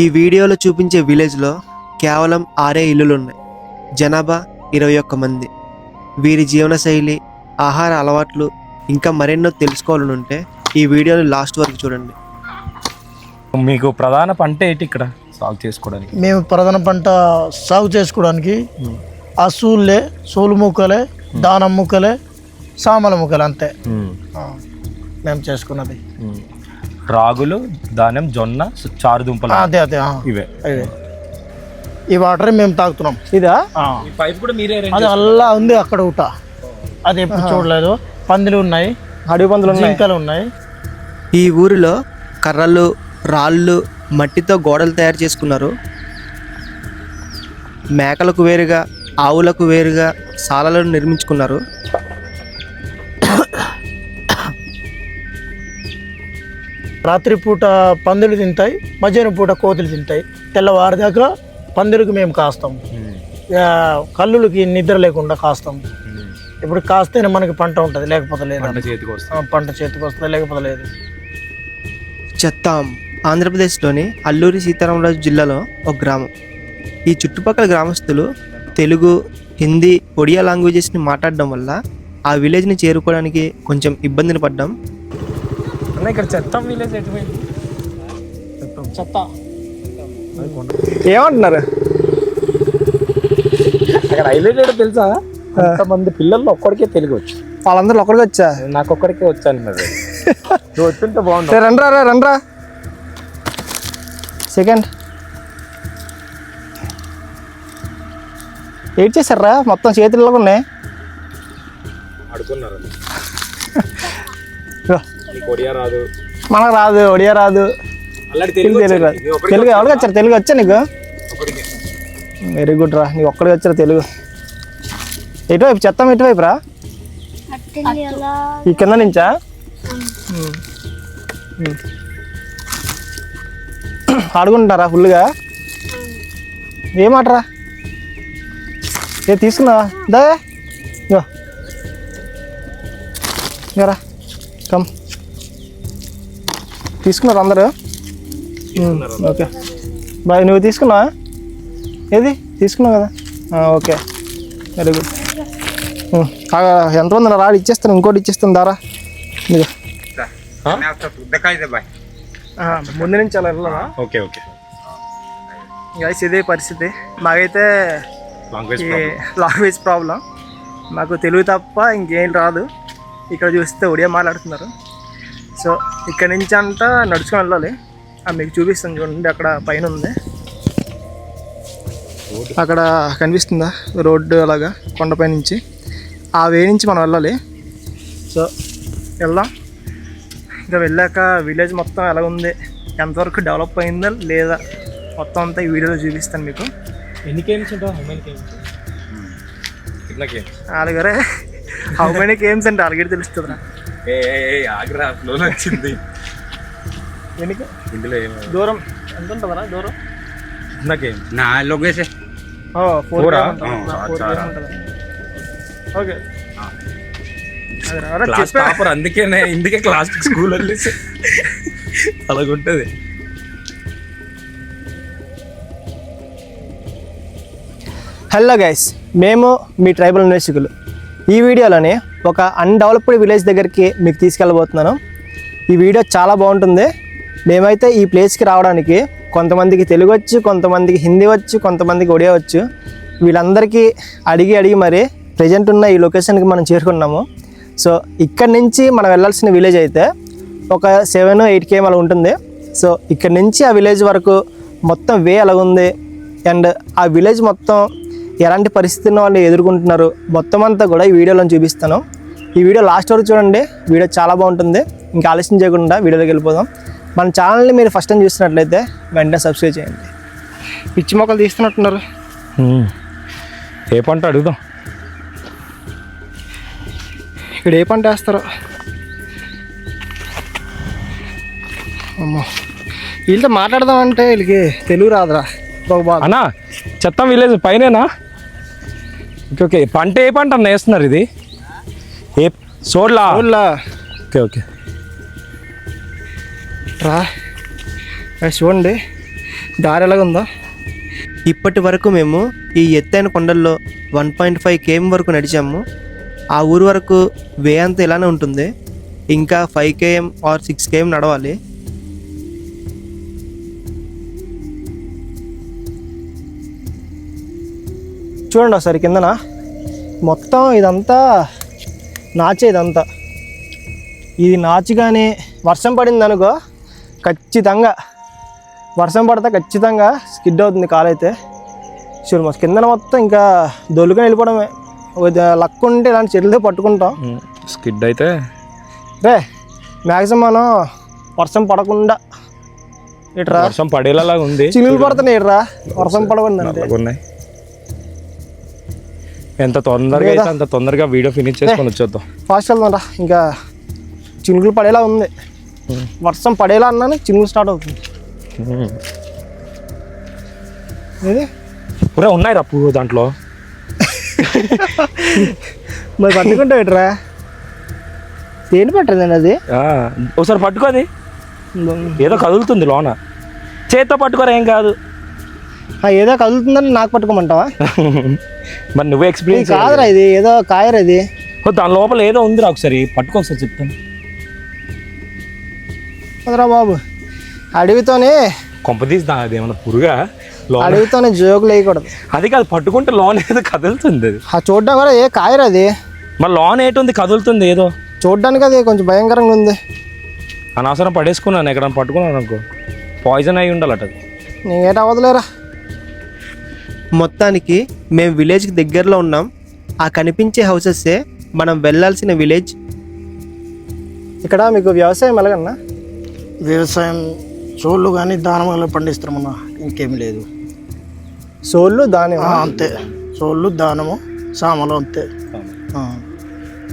ఈ వీడియోలో చూపించే విలేజ్లో కేవలం ఆరే ఇల్లులు ఉన్నాయి జనాభా ఇరవై ఒక్క మంది. వీరి జీవనశైలి ఆహార అలవాట్లు ఇంకా మరెన్నో తెలుసుకోవాలనుంటే ఈ వీడియోని లాస్ట్ వరకు చూడండి. మీకు ప్రధాన పంట ఏంటి ఇక్కడ? సాగు చేసుకోవడానికి. మేము ప్రధాన పంట సాగు చేసుకోవడానికి ఆ సూళ్ళే సూలు ముక్కలే దానం ముక్కలే సామల ముక్కలే అంతే. మేము. చేసుకున్నది. రాగులు ధాన్యం జొన్న చారు దుంపలు అదే అదే ఇవే. ఈ వాటర్ మేము తాగుతున్నాం. ఇదా? ఆ, పైప్ కూడా మీరే అది అల్లా ఉంది అక్కడ ఊట. అది ఎప్పుడు చూడలేదు. పందులు ఉన్నాయి. అడవి పందులు జింకలు ఉన్నాయి. ఈ ఊరిలో కర్రలు రాళ్ళు మట్టితో గోడలు తయారు చేసుకున్నారు. మేకలకు వేరుగా ఆవులకు వేరుగా సాలలను నిర్మించుకున్నారు. రాత్రి పూట పందులు తింటాయి మధ్యాహ్నం పూట కోతులు తింటాయి. తెల్లవారిదాకా పందులకు మేము కాస్తాం. ఇక కల్లులకి నిద్ర లేకుండా కాస్తాం. ఇప్పుడు కాస్తేనే మనకి పంట ఉంటుంది లేకపోతే లేదు. పంట చేతికి వస్తుంది. ఆ, పంట చేతికి వస్తుంది లేకపోతే లేదు. చెత్తాం ఆంధ్రప్రదేశ్లోని అల్లూరి సీతారామరాజు జిల్లాలో ఒక గ్రామం. ఈ చుట్టుపక్కల గ్రామస్తులు తెలుగు హిందీ ఒడియా లాంగ్వేజెస్ని మాట్లాడడం వల్ల ఆ విలేజ్ని చేరుకోవడానికి కొంచెం ఇబ్బందిని పడ్డాం అన్న ఇక్కడ చెత్త విలేజ్ చెత్త. ఏమంటున్నారు? అక్కడ హైలైట్ ఏంటో తెలుసా? మంది పిల్లల్లో ఒక్కడికే తెలుగు వచ్చు. వాళ్ళందరూ ఒకరికి వచ్చా? నాకు ఒక్కడికే వచ్చాను మరి నువ్వు వచ్చింటే బాగుండు. రే రండ్రా రా రండ్రా. సెకండ్ ఏడ్ చేశారా మొత్తం చేతుల్లో ఉన్నాయి ఆడుకున్నారు ఒడియా రాదు. మనకు రాదు ఒడియా రాదు. తెలుగు తెలుగు రాదు తెలుగు ఎవరికి వచ్చారు తెలుగు వచ్చా నీకు? వెరీ గుడ్ రా. నీకు ఒక్కడికి వచ్చారు తెలుగు. ఎటువైపు? చెత్తం ఎటువైపు రా? ఈ కింద నుంచా. ఆడుకుంటారా ఫుల్గా? ఏమాటరా ఏ తీసుకున్నావా? దా కమ్. తీసుకున్నారు అందరూ? ఓకే. బాయ్ నువ్వు తీసుకున్నావా? ఏది? తీసుకున్నావు కదా? ఆ, ఓకే. వెరీ గుడ్ ఉమ్, ఆ, ఎంత ఉంది రాడు ఇచ్చేస్తాను ఇంకోటి ఇచ్చేస్తాను దారా. ఆ, ముందు నుంచి అలా వెళ్ళదా ఓకే ఓకే. గైస్ ఇదే పరిస్థితి. మాకైతే లాంగ్వేజ్ ప్రాబ్లం మాకు తెలుగు తప్ప ఇంకేం రాదు. ఇక్కడ చూస్తే ఒడియా మాట్లాడుతున్నారు. సో ఇక్కడ నుంచి అంతా నడుచుకొని వెళ్ళాలి. ఆ మీకు చూపిస్తాను చూడండి అక్కడ పైన ఉంది. అక్కడ కనిపిస్తుందా? రోడ్డు అలాగా కొండపై నుంచి. ఆ వే నుంచి మనం వెళ్ళాలి. సో వెళ్దాం. ఇంకా వెళ్ళాక విలేజ్ మొత్తం ఎలా ఉంది? ఎంతవరకు డెవలప్ అయిందా లేదా? మొత్తం అంతా ఈ వీడియోలో చూపిస్తాను మీకు. ఎన్ని గేమ్స్ ఉంటావు హౌ మెనీ గేమ్స్ ఎట్లా గేమ్స్ అలాగరే హౌ మెనీ గేమ్స్ అంటే అలాగే తెలుస్తుందిరా. ఏ ఆగ్రా ఫ్లో వచ్చింది ఎందుకు? ఇందులో ఏమి దూరం ఎంత ఉంటుందా దూరం? చిన్న గేమ్ నా ఓ ఫోర్ ఓకే. క్లాస్ టాపర్ అందుకేనే ఇందుకే క్లాస్ స్కూల్ వెళ్ళేసి అలాగుంటది. హలో గైస్ మేము మీ ట్రైబల్ అన్వేషకులు. ఈ వీడియోలోని ఒక అన్డెవలప్డ్ విలేజ్ దగ్గరికి మీకు తీసుకెళ్ళబోతున్నాను. ఈ వీడియో చాలా బాగుంటుంది. మేమైతే ఈ ప్లేస్కి రావడానికి కొంతమందికి తెలుగు వచ్చు కొంతమందికి హిందీ వచ్చు కొంతమందికి ఒడియా వచ్చు. వీళ్ళందరికీ అడిగి అడిగి మరి ప్రజెంట్ ఉన్న ఈ లొకేషన్కి మనం చేరుకున్నాము. సో ఇక్కడ నుంచి మనం వెళ్ళాల్సిన విలేజ్ అయితే ఒక సెవెన్ ఎయిట్ కేఎం అలా ఉంటుంది. సో ఇక్కడ నుంచి ఆ విలేజ్ వరకు మొత్తం వే ఉంది అండ్ ఆ విలేజ్ మొత్తం ఎలాంటి పరిస్థితులను వాళ్ళు ఎదుర్కొంటున్నారు? మొత్తం అంతా కూడా ఈ వీడియోలో చూపిస్తాను. ఈ వీడియో లాస్ట్ వరకు చూడండి. వీడియో చాలా బాగుంటుంది. ఇంకా ఆలస్యం చేయకుండా వీడియోలోకి వెళ్ళిపోదాం. మన ఛానల్ని మీరు ఫస్ట్ టైం చూస్తున్నట్లయితే వెంటనే సబ్స్క్రైబ్ చేయండి. పిచ్చి మొక్కలు తీస్తున్నట్టున్నారు. ఏ పంట అడుగుదాం. ఇక్కడ ఏ పంట వేస్తారో? అమ్మో. వీళ్ళతో మాట్లాడదామంటే వీళ్ళకి తెలుగు రాదురా. అన్నా చెత్త విలేజ్ పైనేనా? Okay okay. పంట ఏ పంట అన్న వేస్తున్నారు ఇది? ఏ సోడ్లా? Okay okay. రా. చూడండి. దారి ఎలాగుందో ఇప్పటి వరకు మేము ఈ ఎత్తైన కొండల్లో వన్ పాయింట్ ఫైవ్ కేఎం వరకు నడిచాము. ఆ ఊరు వరకు వే అంతా ఇలానే ఉంటుంది. ఇంకా five KM or six KM నడవాలి. చూడండి ఒకసారి కిందన? మొత్తం ఇదంతా నాచే ఇదంతా ఇది నాచు కానీ వర్షం పడింది అనుకో ఖచ్చితంగా వర్షం పడితే ఖచ్చితంగా స్కిడ్ అవుతుంది కాలైతే. చూడు మా కిందన మొత్తం ఇంకా దొల్లుకొని వెళ్ళిపోవడమే. లక్ ఉంటే ఇలాంటి చెట్లతో పట్టుకుంటాం. స్కిడ్ అయితే? రే మ్యాక్సిమం మనం వర్షం పడకుండా ఇట్రా. వర్షం పడేలాగా ఉంది. చిలులు పడుతున్నాయి ఇట్రా. వర్షం పడకుండా ఉన్నాయి ఎంత తొందరగా అయితే అంత తొందరగా వీడియో ఫినిష్ చేసుకొని వచ్చేద్దాం. ఫాస్ట్ వెళ్దాం రా ఇంకా చినుకులు పడేలా ఉంది. వర్షం పడేలా అన్నాను చినుకులు స్టార్ట్ అవుతుంది. ఏది? ఉన్నాయి రా పువ్వు దాంట్లో. మరి పట్టుకుంటావు ఇట్రా దేని పట్టదండి అది? ఒకసారి పట్టుకో అది. ఏదో కదులుతుంది లోన. చేత్తో పట్టుకోరా ఏం కాదు. ఏదో కదులుతుందని నాకు పట్టుకోమంటావా? మరి నువ్వే ఎక్స్పీరియన్స్ కాదురా ఇది ఏదో కాయరా ఇది. దాని లోపల ఏదో ఉందిరా ఒకసారి పట్టుకో ఒకసారి చెప్తాను. వదరా బాబు అడవితోనే కొంపదీసి దా అది ఏమన్నా పురుగా? లోన అడవితోనే జోకులు వేయకూడదు అది కాదు పట్టుకుంటే లోన్ ఏదో కదులుతుంది. అది ఆ చూడ్డం కూడా ఏ కాయరా అది మరి లోన్ ఏటుంది కదులుతుంది ఏదో? చూడ్డానికి అది కొంచెం భయంకరంగా ఉంది. అనవసరం పడేసుకున్నాను ఎక్కడ పట్టుకున్నాను అనుకో. పాయిజన్ అయి ఉండాలట అది. నీకేట అవ్వదులేరా మొత్తానికి మేము విలేజ్కి దగ్గరలో ఉన్నాం. ఆ కనిపించే హౌసెస్సే మనం వెళ్ళాల్సిన విలేజ్ ఇక్కడ మీకు వ్యవసాయం ఎలాగన్నా? వ్యవసాయం చోళ్ళు కానీ దానమాలు పండిస్తామన్నా ఇంకేం లేదు. సోళ్ళు ఆ, అంతే. చోళ్ళు దానము సామలు అంతే.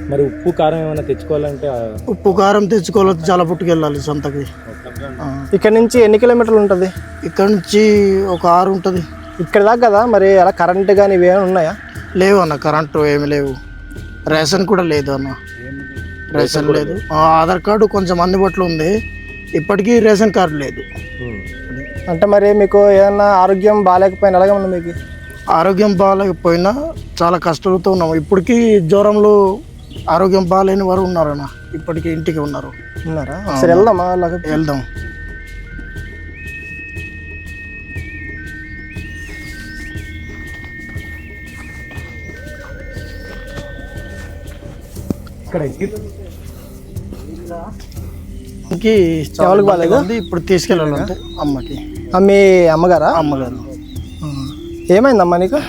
మరి ఉప్పు కారం ఏమైనా తెచ్చుకోవాలంటే ఉప్పు కారం తెచ్చుకోవాలి చాలా పుట్టుకెళ్ళాలి సంతకి. ఇక్కడ నుంచి ఎన్ని కిలోమీటర్లు ఉంటుంది? ఇక్కడ నుంచి ఒక ఆరు ఉంటుంది. ఇక్కడ దాకా కదా? మరి అలా కరెంట్ కానీ ఇవేమైనా ఉన్నాయా? లేవు అన్న కరెంటు ఏమి లేవు. రేషన్ కూడా లేదు అన్న. రేషన్ లేదు. ఆ, ఆధార్ కార్డు కొంచెం అందుబాటులో ఉంది. ఇప్పటికీ రేషన్ కార్డు లేదు. అంటే మరి మీకు ఏదన్నా ఆరోగ్యం బాగాలేకపోయినా ఎలాగ ఉంది మీకు? ఆరోగ్యం బాగాలేకపోయినా చాలా కష్టాలతో ఉన్నాం. ఇప్పటికీ జ్వరంలో ఆరోగ్యం బాగాలేని వారు ఉన్నారన్న. ఇప్పటికీ ఇంటికి ఉన్నారు. ఉన్నారా? ఒకసారి వెళ్దామా? అలాగే వెళ్దాం. ఇంకి ఇబ్బందిగా బాగాలేదు? ఇప్పుడు తీసుకెళ్ళాలంటే అమ్మకి. మీ అమ్మగారా? అమ్మగారు. ఏమైందమ్మా నీకు?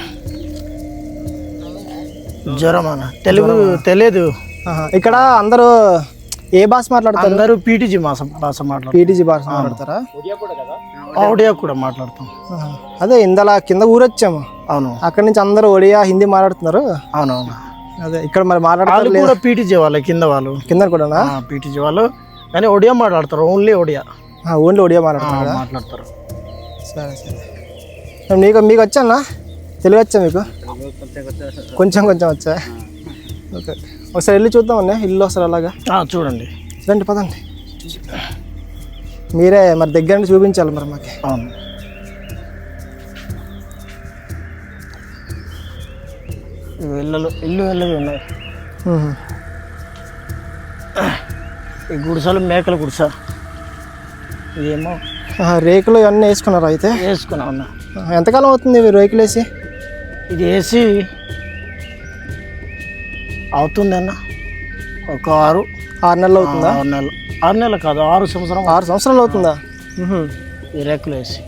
జ్వరం అన్న తెలుగు తెలియదు. ఇక్కడ అందరూ ఏ భాష మాట్లాడతారు? అందరూ పీటీజీ భాష భాష మాట్లాడతాం పీటీజీ భాష మాట్లాడతారా? ఒడియా కూడా మాట్లాడతాం. అదే ఇందలా కింద ఊరొచ్చాము. అవును. అక్కడి నుంచి అందరూ ఒడియా హిందీ మాట్లాడుతున్నారు? అవునవును. అదే ఇక్కడ మరి వాళ్ళు మాట్లాడతారు? కూడా పీటీజీ వాళ్ళే కింద వాళ్ళు. కింద కూడానా పీటీజీ వాళ్ళు. కానీ ఒడియా మాట్లాడతారు ఓన్లీ ఒడియా ఓన్లీ ఒడియా మాట్లాడతారు? మాట్లాడతారు. సరే సరే. మీకు మీకు వచ్చానా తెలుగు వచ్చా మీకు? కొంచెం కొంచెం వచ్చా? ఓకే. ఒకసారి వెళ్ళి చూద్దామండి ఇల్లు వస్తారు అలాగా. ఆ, చూడండి. రండి పదండి. మీరే మరి దగ్గర నుండి చూపించాలి మరి మాకు. అవును. ఇవి ఇళ్ళు ఇల్లు వెళ్ళవి ఉన్నాయి. ఈ గుడిసెలు మేకల గుడిస. ఇదేమో రేకులు ఇవన్నీ వేసుకున్నారు అయితే? వేసుకున్నా ఉన్నా ఎంతకాలం అవుతుంది మీరు రేకులు వేసి? ఇది వేసి అవుతుంది అన్న. ఒక ఆరు ఆరు నెలలు అవుతుందా? ఆరు నెలలు. ఆరు నెలలు కాదు ఆరు సంవత్సరం ఆరు సంవత్సరాలు అవుతుందా. ఈ రేకులు వేసి.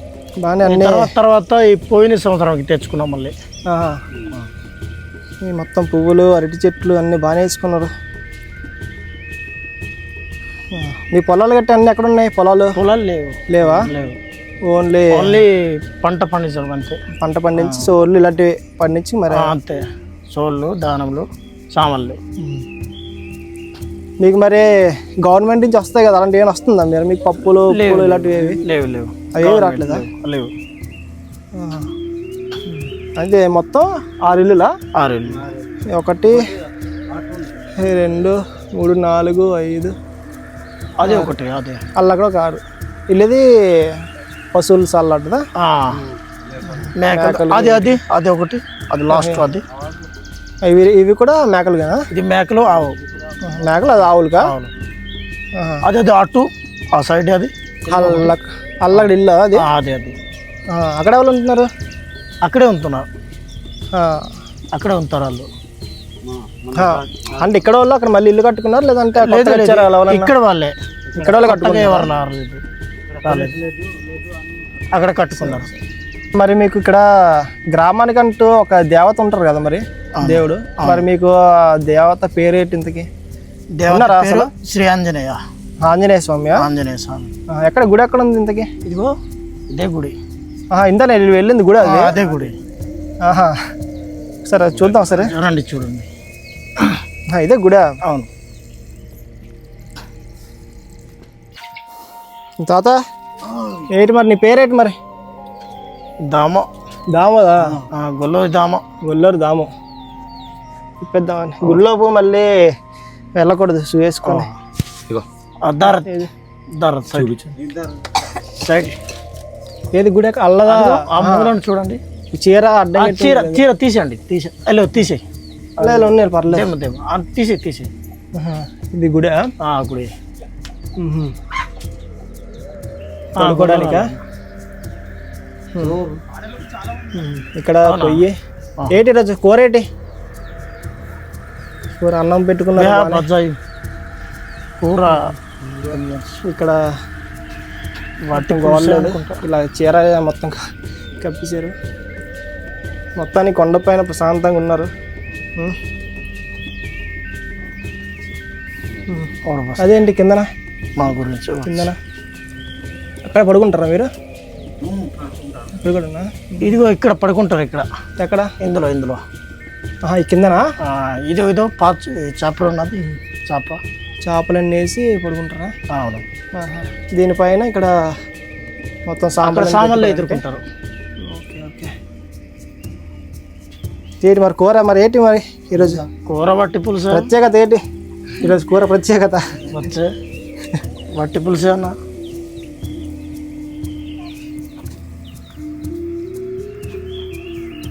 బాగానే అన్నీ తర్వాత తర్వాత ఈ పోయిన సంవత్సరంకి తెచ్చుకున్నాం మళ్ళీ. మొత్తం పువ్వులు అరటి చెట్లు అన్నీ బాగానే వేసుకున్నారు. ఆ, మీ పొలాలు గట్టి అన్నీ ఎక్కడ ఉన్నాయి పొలాలు? పొలాలు లేవు. లేవా? లేవు. ఓన్లీ ఓన్లీ పంట పండించడం అంతే. పంట పండించి సోర్లు ఇలాంటివి పండించి మరి ఆ, అంతే. సోళ్ళు దానములు సామన్లు. మీకు మరి గవర్నమెంట్ నుంచి వస్తాయి కదా? అలాంటివి ఏమైనా వస్తుందా మీరు? మీకు పప్పులు ఉప్పులు ఇలాంటివి లేవు. లేవు అవి రావట్లేదా లేవు. అయితే మొత్తం ఆరు ఇల్లులా? ఆరు ఇళ్ళు. ఒకటి రెండు మూడు నాలుగు ఐదు. అదే ఒకటి అదే. అలా కూడా ఒక ఆరు. ఇల్లుది పశువులు ఆ, మేకలు. అది అది. అది ఒకటి. అది లాస్ట్ అది. ఇవి ఇవి కూడా మేకలు కదా ఇది మేకలు ఆవు. మేకలు అది ఆవులుగా? ఆవులు. అది అది అటు ఆ సైడ్ అది. అల్ల అల్లగడ ఇల్లు అది? అది అది. అక్కడ ఎవరు ఉంటున్నారు? అక్కడే ఉంటున్నారు అక్కడే ఉంటారు వాళ్ళు. అంటే ఇక్కడ వాళ్ళు అక్కడ మళ్ళీ ఇల్లు కట్టుకున్నారు లేదంటే? ఇక్కడ వాళ్ళే. ఇక్కడ వాళ్ళు రాలేదు. అక్కడ కట్టుకున్నారు. మరి మీకు ఇక్కడ గ్రామానికంటూ ఒక దేవత ఉంటారు కదా మరి? దేవుడు. మరి మీకు దేవత పేరేంటి ఇంతకి? పేరు శ్రీ ఆంజనేయ. ఆంజనేయ స్వామి ఆంజనేయ స్వామి. ఎక్కడ గుడి ఎక్కడ ఉంది ఇంతకి? ఇదిగో ఇదే గుడి. ఇంత నేను వెళ్ళింది గుడి అది? అదే గుడి. ఆహా. సరే చూద్దాం సరే. రండి చూడండి. ఆ, ఇదే గుడి? అవును. తాత ఏంటి మరి నీ పేరేంటి మరి? దామ. దామోదా? ఆ, గొల్లో దామ. గుళ్ళోరు దాము. ఇప్పిద్దామని. గుళ్ళోపు మళ్ళీ వెళ్ళకూడదు షూ వేసుకొని. ఇగో. ఆ, దార దార సైడ్. సైడ్. ఏది గుడి అల్లదా? ఆ. మూలను చూడండి. చీర అడ్డం చీర చీర తీసేయండి తీసే తీసేయి. ఉన్నాయి పర్లేదు. తీసేయి ఆహా. ఇది గుడి? గుడి. పడుకోవడానికా ఇక్కడ పొయ్యి ఏంటి రోజు కూర ఏంటి? కూర అన్నం. బజ్జాయి. కూర. ఇక్కడ ఇలా చీర మొత్తం క- కప్పేశారు మొత్తానికి కొండపైన ప్రశాంతంగా ఉన్నారు. అదేంటి కిందన? మా గురించి కిందన? అక్కడ పడుకుంటారా మీరు? ఇదిగో ఇక్కడ పడుకుంటారు ఇక్కడ. ఎక్కడ? ఇందులో ఇందులో. ఈ కిందనా? ఇదో ఇదో పాచ చేప ఉన్నది. చేప. చేపలన్నీ వేసి పడుకుంటారా? అవును. దీనిపైన ఇక్కడ మొత్తం సాంబార్ సామాన్లు ఎదుర్కొంటారు. Okay okay. ఏంటి మరి కూర మరి ఏంటి మరి ఈరోజు? కూర వట్టి పులుసు? ప్రత్యేకత ఏంటి? ఈరోజు కూర ప్రత్యేకత. వచ్చే వట్టి పులుసు అన్న?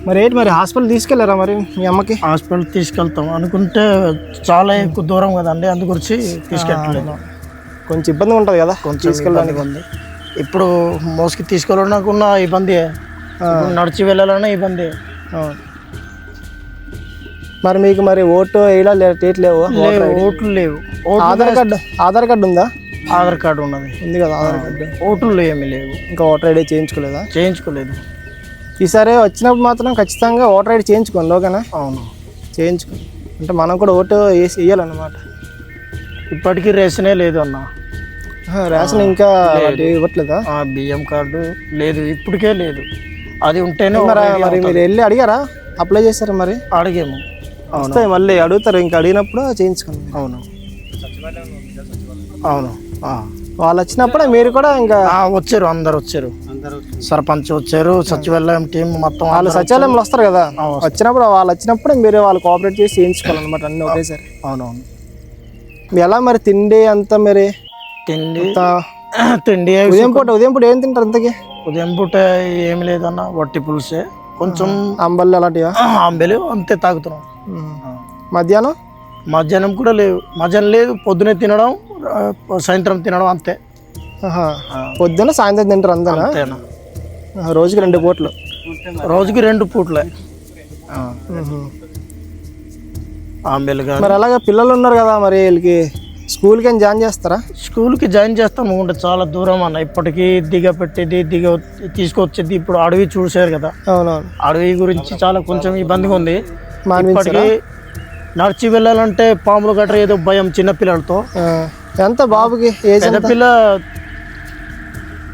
మరి ఏంటి మరి హాస్పిటల్ తీసుకెళ్ళారా మరి మీ అమ్మకి? హాస్పిటల్ తీసుకెళ్తాం. అనుకుంటే చాలా ఎక్కువ దూరం కదండి అందు గురించి తీసుకెళ్ళలేదు కొంచెం ఇబ్బంది ఉంటుంది కదా కొంచెం తీసుకెళ్ళడానికి. ఉంది. ఇప్పుడు మోసుకి తీసుకెళ్ళడానికున్న ఇబ్బంది. ఇప్పుడు నడిచి వెళ్ళాలన్నా ఇబ్బంది. మరి మీకు మరి ఓటు వేయడా డేట్ లేవు? ఓట్లు లేవు. ఆధార్ కార్డు ఆధార్ కార్డు ఉందా? ఆధార్ కార్డు ఉన్నది. ఉంది కదా ఆధార్ కార్డు. ఓట్లు ఏమీ లేవు. ఇంకా ఓటర్ ఐడి చేయించుకోలేదా? చేయించుకోలేదు. ఈసారి వచ్చినప్పుడు మాత్రం ఖచ్చితంగా ఓటర్ ఐడి చేయించుకోండి ఓకేనా? అవును. చేయించుకోండి అంటే మనం కూడా ఓటు వేసి వేయాలన్నమాట ఇప్పటికీ రేషనే లేదు అన్న. రేషన్ ఇంకా వాటి ఇవ్వట్లేదా? ఆ బియ్యం కార్డు లేదు ఇప్పటికే లేదు. అది ఉంటేనే మరి మరి వెళ్ళి అడిగారా? అప్లై చేశారా మరి? అడిగాము. వస్తాయి మళ్ళీ అడుగుతారు ఇంకా అడిగినప్పుడు చేయించుకోండి అవును. అవును. వాళ్ళు వచ్చినప్పుడే మీరు కూడా ఇంకా వచ్చారు అందరు వచ్చారు. సర్పంచ్ వచ్చారు సచివాలయం టీం మొత్తం వాళ్ళు సచివాలయంలో వస్తారు కదా. వచ్చినప్పుడు వాళ్ళు వచ్చినప్పుడే మీరు వాళ్ళు కోఆపరేట్ చేసి చేయించుకోవాలన్నమాట అన్ని ఒకేసారి. అవునవును. ఎలా మరి తిండి అంతా మరి? తిండి. తిండి ఉదయం పూట ఉదయం పూట ఏం తింటారు ఇంతకి? ఉదయం పూట ఏమి లేదన్న వట్టి పులుసే. కొంచెం అంబళ్ళు అలాంటివా? అంబెలు అంతే తాగుతున్నాం. మధ్యాహ్నం? మధ్యాహ్నం కూడా లేవు. మధ్యాహ్నం లేదు పొద్దునే తినడం సాయంత్రం తినడం అంతే. పొద్దున్న సాయంత్రం తింటారు అంతేనా? రోజుకి రెండు పూటలు. రోజుకి రెండు పూట్లే. కానీ మరి అలాగే పిల్లలు ఉన్నారు కదా మరి వీళ్ళకి? స్కూల్కి ఏం జాయిన్ చేస్తారా? స్కూల్కి జాయిన్ చేస్తాం. ఉంటే చాలా దూరం అన్న. ఇప్పటికీ దిగ పెట్టేది దిగ తీసుకొచ్చేది ఇప్పుడు అడవి చూసారు కదా. అవునవును. అడవి గురించి చాలా కొంచెం ఇబ్బందిగా ఉంది. మాన్పించారా? ఇప్పటికీ నడిచి వెళ్ళాలంటే పాములు గట్ర ఏదో భయం చిన్న పిల్లలతో. ఆ, ఎంత బాబుకి? ఏజ్ పెద్ద ఎంత? పిల్ల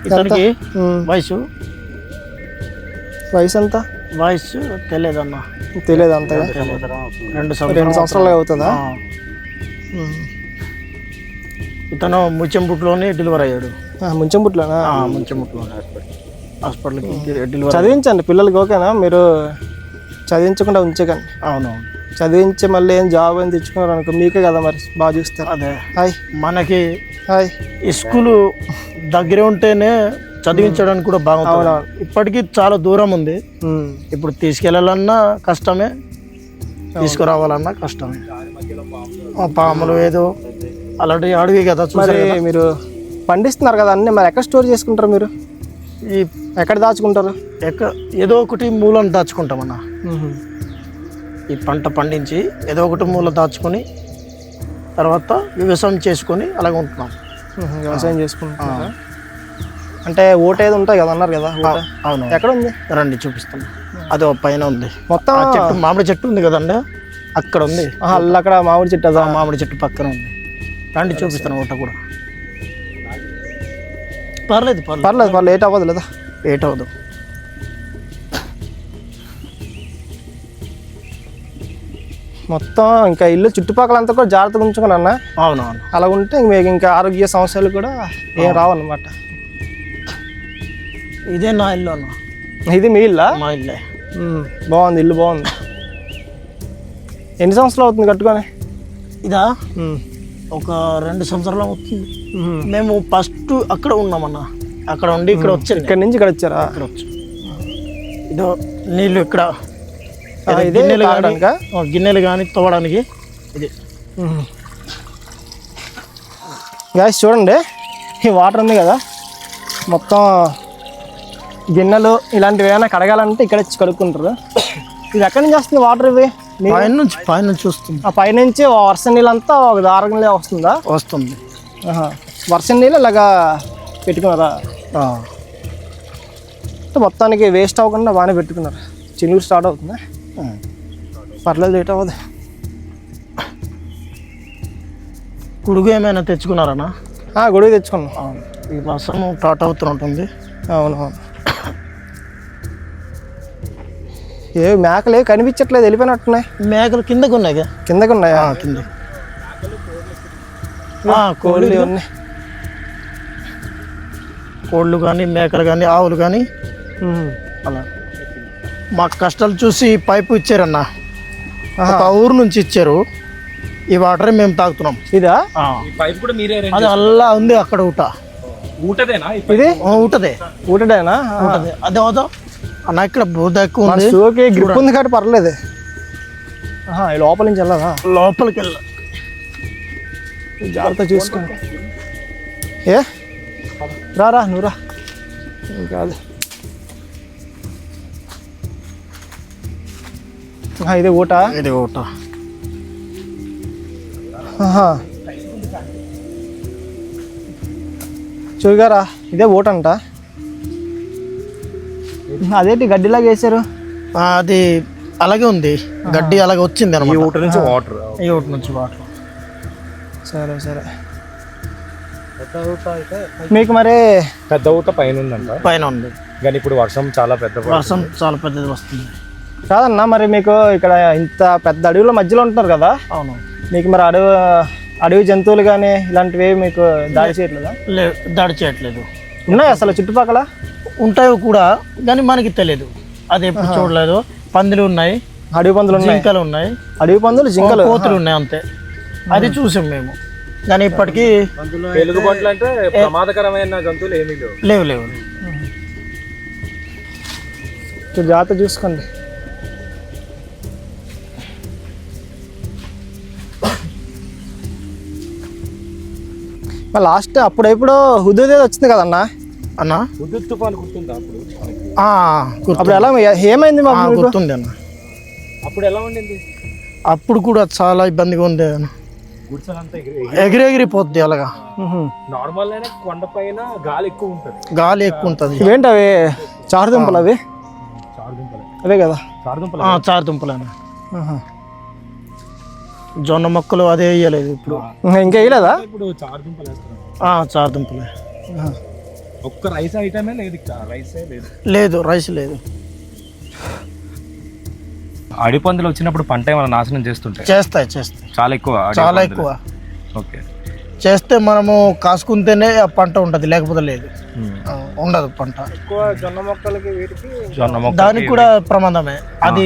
ఇతనికి. వయసు? వయసు ఎంత? వయసు తెలియదన్న తెలియదు అంతగా? రెండు సంవత్సరాలు. అవుతుందా. ఇతను ముచ్చెంపుట్లోనే డెలివరీ అయ్యాడు. ముంచెంపుట్లోనా ఆ, ముచ్చెంపుట్లోనే హాస్పిటల్కి డెలివరీ చదివించండి పిల్లలకి ఓకేనా? మీరు చదివించకుండా ఉంచకండి అవునవును. చదివించి మళ్ళీ ఏం జాబ్ అని తెచ్చుకున్నారు అనుకో మీకే కదా మరి బాగా చూస్తారు. అదే. హాయ్. మనకి హాయ్. స్కూలు దగ్గర ఉంటేనే చదివించడానికి కూడా బాగుంటుంది. ఇప్పటికీ చాలా దూరం ఉంది. ఇప్పుడు తీసుకెళ్ళాలన్నా కష్టమే తీసుకురావాలన్నా కష్టమే. పాములు ఏదో అలాంటి అడవి కదా మరి. మీరు పండిస్తున్నారు కదా అన్నీ మరి ఎక్కడ స్టోర్ చేసుకుంటారు మీరు? ఈ ఎక్కడ దాచుకుంటారు? ఎక్క ఏదో ఒకటి మూలను దాచుకుంటామన్నా. ఈ పంట పండించి ఏదో ఒకటి మూల దాచుకొని తర్వాత వ్యవసాయం చేసుకొని అలాగ ఉంటున్నాం. వ్యవసాయం చేసుకుంటారు అంటే ఓట ఏది ఉంటాయి కదా అన్నారు కదా అవును ఎక్కడ ఉంది? రండి చూపిస్తాను అది ఒక పైన ఉంది. మొత్తం చెట్టు మామిడి చెట్టు ఉంది కదండి? అక్కడ ఉంది. అల్ల అక్కడ మామిడి చెట్టు మామిడి చెట్టు పక్కన ఉంది. రండి చూపిస్తాను ఒకట కూడా. పర్లేదు పర్లేదు. పర్లేదు పర్లేదు లేట్ అవ్వదు లేదా? ఏట్ అవ్వదు. మొత్తం ఇంకా ఇల్లు చుట్టుపక్కల అంతా కూడా జాగ్రత్తగా ఉంచుకుని అన్న. అవునవును. అలా ఉంటే ఇంక మీకు ఇంకా ఆరోగ్య సమస్యలు కూడా ఏం రావన్నమాట. ఇదే నా ఇల్లు అన్న. ఇది మీ ఇల్లా? మా ఇల్లే. బాగుంది ఇల్లు బాగుంది. ఎన్ని సంవత్సరాలు అవుతుంది కట్టుకొని? ఇదా? ఒక రెండు సంవత్సరాలు అవుతుంది. మేము. ఫస్ట్ అక్కడ ఉన్నామన్న. అక్కడ ఉండి ఇక్కడ వచ్చాను ఇక్కడి నుంచి ఇక్కడ వచ్చారా? ఇక్కడ వచ్చి ఇదో నీళ్ళు ఇక్కడ. గిన్నెలు కానీ? గిన్నెలు కానీ తవ్వడానికి ఇది. గాయస్ చూడండి. ఈ వాటర్ ఉంది కదా. మొత్తం గిన్నెలు ఇలాంటివి ఏమైనా కడగాలంటే ఇక్కడ కడుక్కుంటారు. ఇది ఎక్కడి నుంచి వస్తుంది వాటర్ ఇవి? మీ- పైన నుంచి పైన నుంచి వస్తుంది. ఆ పైనుంచి వర్షం నీళ్ళంతా ఒక దారంగా వస్తుందా? వస్తుంది. వర్షం నీళ్ళు ఇలాగా పెట్టుకున్నారా? మొత్తానికి వేస్ట్ అవ్వకుండా బాగానే పెట్టుకున్నారు. చిన్నూరు స్టార్ట్ అవుతుందా. పర్లేదు లేట్ అవ్వదు. గుడుగు ఏమైనా తెచ్చుకున్నారనా గొడుగు తెచ్చుకున్నాం. అవును ఈ వర్షం టాట్ అవుతుంటుంది అవును అవును. ఏ మేకలే కనిపించట్లేదు వెళ్ళిపోయినట్టున్నాయి. మేకలు కిందకు ఉన్నాయి కదా. కిందకి ఉన్నాయా ఆ, కింద. ఆ, కోళ్ళు ఉన్నాయి. కోళ్ళు కానీ మేకలు కానీ ఆవులు కానీ. అలా. మా కష్టాలు చూసి పైపు ఇచ్చారన్న. ఒక ఊరు నుంచి ఇచ్చారు. ఈ వాటర్ మేము తాగుతున్నాం. ఇదా? ఆ. ఈ పైప్ కూడా మీరే అది అల్లా ఉంది అక్కడ ఊట. ఊటదేనా ఇది? ఆ, ఊటదే. ఊటడేనా ఊటదే. అదే అవుతా అన్న ఇక్కడ బూద ఎక్కువ ఉంది. షూకి గ్రిప్ ఉంది కాబట్టి పర్లేదు ఆహా, ఈ లోపల నుంచి వెళ్ళదా లోపలికి వెళ్ళ జాగ్రత్త చూసుకోండి ఏ? రా రా నువ్వు రా. కాదు. ఇది ఊట. ఇది ఊట. ఆహా. చూగారా ఇదే ఊట అంట. అదేంటి గడ్డిలాగా వేసారు అది అలాగే ఉంది. గడ్డి అలాగే వచ్చింది అనమాట ఊట నుంచి వాటర్. ఈ ఊట నుంచి వాటర్. సరే సరే. మీకు మరి పెద్ద ఊట పైన ఉందంట. పైన ఉంది. కానీ ఇప్పుడు వర్షం చాలా పెద్ద. వర్షం చాలా పెద్దది వస్తుంది. కాదన్నా మరి మీకు ఇక్కడ ఇంత పెద్ద అడవుల మధ్యలో ఉంటారు కదా? అవును. మీకు మరి అడవి అడవి జంతువులు కానీ ఇలాంటివి మీకు దాడి చేయట్లేదా? లే దాడి చేయట్లేదు. ఉన్నాయి అసలు చుట్టుపక్కల? ఉంటాయి కూడా కానీ మనకి తెలియదు అది ఎప్పుడు చూడలేదు. పందులు ఉన్నాయి. అడవి పందులు ఉన్నాయి. జింకలు ఉన్నాయి. అడవి పందులు జింకలు. కోతులు ఉన్నాయి అంతే. అది చూసాం మేము. కానీ ఇప్పటికీ వెలుగుబాట్లు అంటే ప్రమాదకరమైన జంతువులు ఏమీ లేవు. లేవు లేవు. జాగ్రత్త చూసుకోండి. లాస్ట్ అప్పుడెప్పుడు హుదూదే వచ్చింది కదన్నా? అన్న? తుఫాన్ గుర్తుందా అప్పుడు? అప్పుడు ఎలా ఏమైంది మాకు? గుర్తుంది అన్న. అప్పుడు ఎలా ఉండింది? అప్పుడు కూడా చాలా ఇబ్బందిగా ఉంది అన్న. ఎగిరి ఎగిరిపోద్ది అలాగా. నార్మల్ కొండ పైన గాలి ఎక్కువ ఉంటుంది. గాలి ఎక్కువ ఉంటుంది. ఇవేంటి అవి చారుదుంపలు అవి? చారుదుంపలు. అవే కదా? చారుదుంపలు. ఆ, చారుదుంపలన్న ఆహా. జొన్న మొక్కలు అదే వేయలేదు ఇప్పుడు. ఇంకా వేయలేదా? ఇప్పుడు చారుదుంపలు చారుదుంపలే. ఒక్క రైస్ ఐటమే లేదు ఇక్కడ. రైసే లేదు. లేదు రైస్ లేదు. అడిపందులు వచ్చినప్పుడు పంట ఏమైనా నాశనం చేస్తుంటాయి చేస్తాయి చేస్తాయి. చాలా ఎక్కువ చాలా ఎక్కువ. ఓకే. చేస్తే మనము కాసుకుంటేనే ఆ పంట ఉంటుంది లేకపోతే లేదు. ఉండదు పంట. ఎక్కువ జొన్న మొక్కలకి వీటికి జొన్న మొక్క దానికి కూడా ప్రమాదమే. అది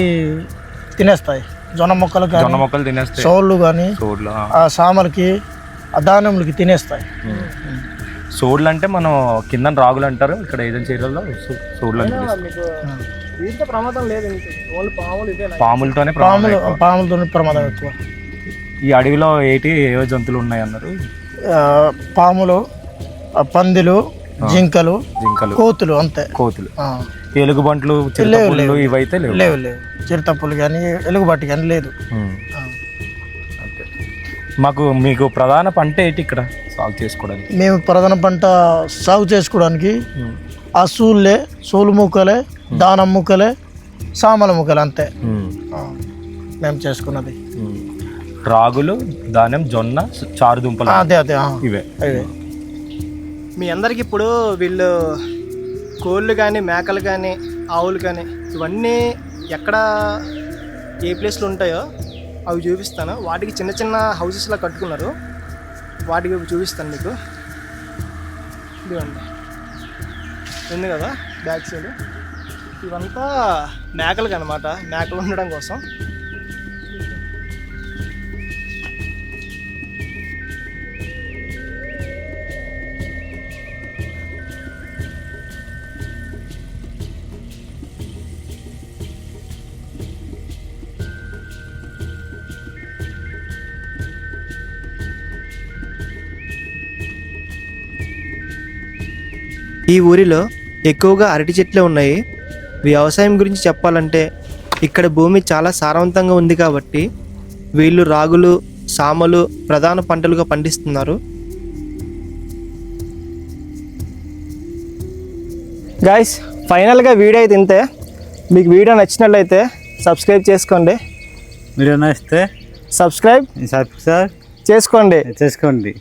తినేస్తాయి. జొన్న మొక్కలు జొన్న కానీ మొక్కలు తినేస్తాయి. సోళ్ళు కానీ ఆ. సామలకి ఆ ధాన్యములకి తినేస్తాయి. సోడ్లు అంటే మనం కింద రాగులు అంటారు ఇక్కడ ఏజెన్సీ ఏరియాలో సోడ్లు ప్రమాదం లేదు ఇంక. ఓన్లీ పాములు పాములతోనే ప్రమాదం పాములు ఎక్కువ. పాములతో ప్రమాదం ఎక్కువ. ఈ అడవిలో ఏటి ఏ జంతువులు ఉన్నాయి అన్నారు? ఆ, పాములు పందిలు జింకలు జింకలు. కోతులు అంతే. కోతులు. ఆ, ఎలుగుబంట్లు లేవు. ఇవైతే లేవు. లేవు లేవు. చిరుతప్పులు కానీ ఎలుగుబాటి కానీ లేదు. మాకు మీకు ప్రధాన పంట ఏంటి ఇక్కడ? సాగు చేసుకోవడానికి. మేము ప్రధాన పంట సాగు చేసుకోవడానికి ఆ సూళ్ళే సూలు ముక్కలే దానం ముక్కలే సామల ముక్కలే అంతే. మేము చేసుకున్నది. రాగులు ధాన్యం జొన్న చారు దుంపలు అదే అదే ఇవే. అవే మీ అందరికి ఇప్పుడు వీళ్ళు కోళ్ళు కానీ మేకలు కానీ ఆవులు కానీ ఇవన్నీ ఎక్కడ ఏ ప్లేస్లో ఉంటాయో అవి చూపిస్తాను. వాటికి చిన్న చిన్న హౌసెస్లా కట్టుకున్నారు. వాటికి చూపిస్తాను మీకు. ఇదిగోండి. ఉంది కదా బ్యాక్ సైడ్ ఇవంతా మేకలకు అనమాట మేకలు ఉండడం కోసం. ఈ ఊరిలో ఎక్కువగా అరటి చెట్లే ఉన్నాయి. వ్యవసాయం గురించి చెప్పాలంటే ఇక్కడ భూమి చాలా సారవంతంగా ఉంది కాబట్టి వీళ్ళు రాగులు సామలు ప్రధాన పంటలుగా పండిస్తున్నారు. గాయస్ ఫైనల్గా వీడియో అయితే ఇంతే. మీకు వీడియో నచ్చినట్లయితే సబ్స్క్రైబ్ చేసుకోండి. వీడియో నచ్చితే సబ్స్క్రైబ్ సబ్స్క్రైబ్ చేసుకోండి. చేసుకోండి.